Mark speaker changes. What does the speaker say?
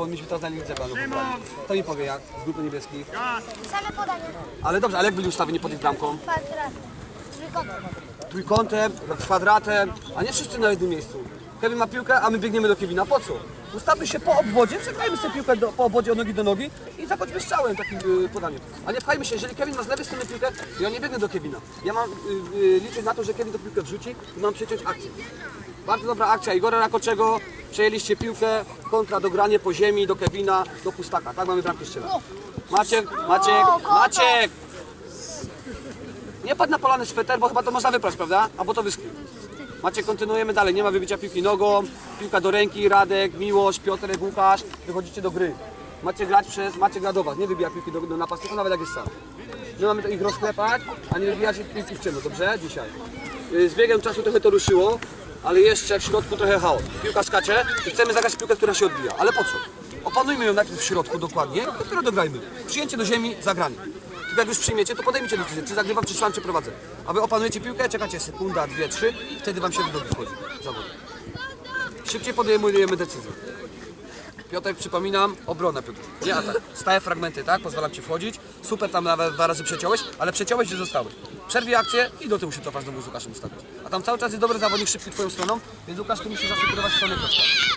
Speaker 1: bo mieliśmy teraz na planu pobrali. To mi powie jak, z grupy niebieskich.
Speaker 2: Same podanie.
Speaker 1: Ale dobrze, ale jak byli ustawieni pod ich bramką?
Speaker 2: Kwadrat. Trójkąt.
Speaker 1: Trójkątem, kwadratem, a nie wszyscy na jednym miejscu. Kevin ma piłkę, a my biegniemy do Kevina. Po co? Ustawmy się po obwodzie, przegrajmy sobie piłkę do, po obwodzie od nogi do nogi i zakończmy strzałem takim y, podaniem. A nie pchajmy się, jeżeli Kevin ma z lewej strony piłkę, to ja nie biegnę do Kevina. Ja mam y, y, liczyć na to, że Kevin tę piłkę wrzuci i mam przeciąć akcję. Bardzo dobra akcja Igora Rakoczego. Przejęliście piłkę, kontra dogranie po ziemi do Kevina, do pustaka. Tak mamy bramkę strzelać. Maciek, Maciek, Maciek! Nie padł na polany sweter, bo chyba to można wyprać, prawda? Albo to wyschnie. Macie, kontynuujemy dalej. Nie ma wybicia piłki nogą. Piłka do ręki, Radek, Miłosz, Piotrek, Łukasz. Wychodzicie do gry. Macie grać przez, macie grać do was. Nie wybija piłki do, do napastnika, nawet jak jest sam. My mamy to ich rozklepać, a nie wybijać piłki w ciemno, dobrze? Dzisiaj. Yy, Z biegiem czasu trochę to ruszyło, ale jeszcze w środku trochę chaos. Piłka skacze chcemy zagrać piłkę, która się odbija. Ale po co? Opanujmy ją najpierw w środku dokładnie, dopiero dograjmy. Przyjęcie do ziemi, zagranie. Tylko jak już przyjmiecie, to podejmijcie decyzję, czy zagrywam, czy strzelam, czy prowadzę. A wy opanujecie piłkę, czekacie sekunda, dwie, trzy i wtedy wam się do wchodzi. Zawód. Szybciej podejmujemy decyzję. Piotr, przypominam, obrona Piotr. Nie atak. Stałe fragmenty, tak? Pozwalam ci wchodzić. Super, tam nawet dwa razy przeciąłeś, ale przeciąłeś, gdzie zostałeś. Przerwij akcję i do tyłu się cofasz znowu z Łukaszem ustawić. A tam cały czas jest dobry zawodnik szybki twoją stroną, więc Łukasz, tu musisz zasugerować stronę Piotra.